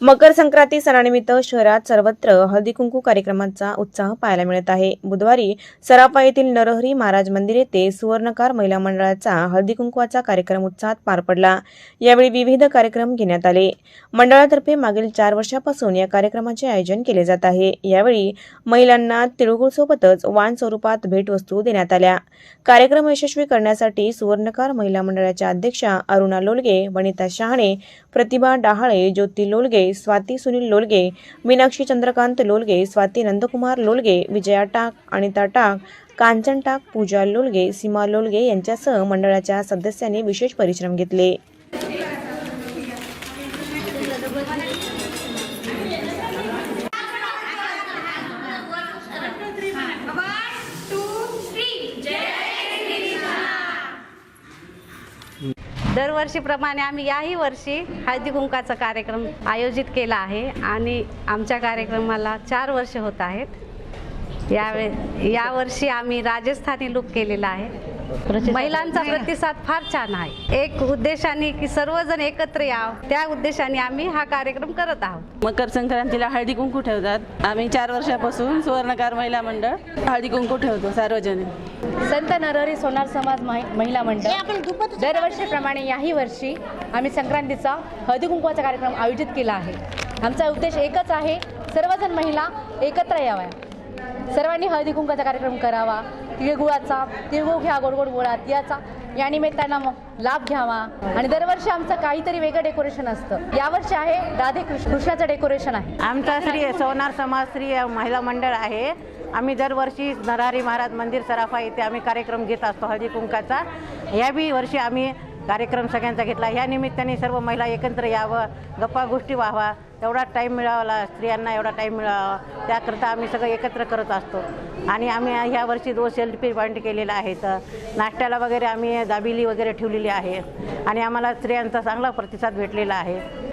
मकर संक्रांती सणानिमित्त शहरात सर्वत्र हळदी कुंकू कार्यक्रमाचा उत्साह पाहायला मिळत आहे. बुधवारी सराफा येथील नरहरी महाराज मंदिर येथे सुवर्णकार महिला मंडळाचा हळदी कुंकवाचा कार्यक्रम उत्साहात पार पडला. यावेळी विविध कार्यक्रम घेण्यात आले. मंडळातर्फे मागील चार वर्षापासून या कार्यक्रमाचे आयोजन केले जात आहे. यावेळी महिलांना तिळगुळसोबतच वाण स्वरूपात भेटवस्तू देण्यात आल्या. कार्यक्रम यशस्वी करण्यासाठी सुवर्णकार महिला मंडळाच्या अध्यक्षा अरुणा लोलगे वनिता शहाणे प्रतिभा डहाळे ज्योती लोलगे स्वाती सुनील लोलगे मीनाक्षी चंद्रकांत लोलगे स्वाती नंदकुमार लोलगे विजया टाक अनिता टाक कांचन टाक पूजा लोलगे सीमा लोलगे यांच्यासह मंडळाच्या सदस्यांनी विशेष परिश्रम घेतले. दरवर्षीप्रमाणे आम्ही याही वर्षी हळदी कुंकाचा कार्यक्रम आयोजित केला आहे आणि आमच्या कार्यक्रमाला चार वर्ष होत आहेत. यावे यावर्षी आम्ही राजस्थानी लुक केलेला आहे. महिलांचा प्रतिसाद फार छान आहे. एक उद्देशाने की सर्वजण एकत्र यावं त्या उद्देशाने आम्ही हा कार्यक्रम करत आहोत. मकर संक्रांतीला हळदी कुंकू ठेवतात. आम्ही चार वर्षापासून सुवर्णकार महिला मंडळ हळदी कुंकू ठेवतो सार्वजनिक. संत नरहरी सोनार समाज महि- महिला मंडळ. दरवर्षीप्रमाणे याही वर्षी आम्ही संक्रांतीचा हळदी कुंकवाचा कार्यक्रम आयोजित केला आहे. आमचा उद्देश एकच आहे सर्वजण महिला एकत्र याव्या. सर्वांनी हळदी कुंकवाचा कार्यक्रम करावा. तिळगुळाचा तिळगुळ घ्या गोड गोड गोळा तिळाचा. या निमित्तानं मग लाभ घ्यावा. आणि दरवर्षी आमचं काहीतरी वेगळं डेकोरेशन असतं. यावर्षी आहे राधे कृष्ण कृष्णाचं डेकोरेशन आहे. आमचा श्री सोनार समाज श्री महिला मंडळ आहे. आम्ही दरवर्षी नरहरी महाराज मंदिर सराफा येथे आम्ही कार्यक्रम घेत असतो हळदी कुंकाचा. याबी वर्षी आम्ही कार्यक्रम सगळ्यांचा घेतला. ह्या निमित्ताने सर्व महिला एकत्र यावं गप्पा गोष्टी व्हावा तेवढा टाईम मिळावा स्त्रियांना एवढा टाईम मिळावा. त्याकरता आम्ही सगळं एकत्र करत असतो. आणि आम्ही ह्या वर्षी दोन सेल्फी पॉईंट केलेला आहे तर नाश्त्याला वगैरे आम्ही दाबिली वगैरे ठेवलेली आहे. आणि आम्हाला स्त्रियांचा चांगला प्रतिसाद भेटलेला आहे.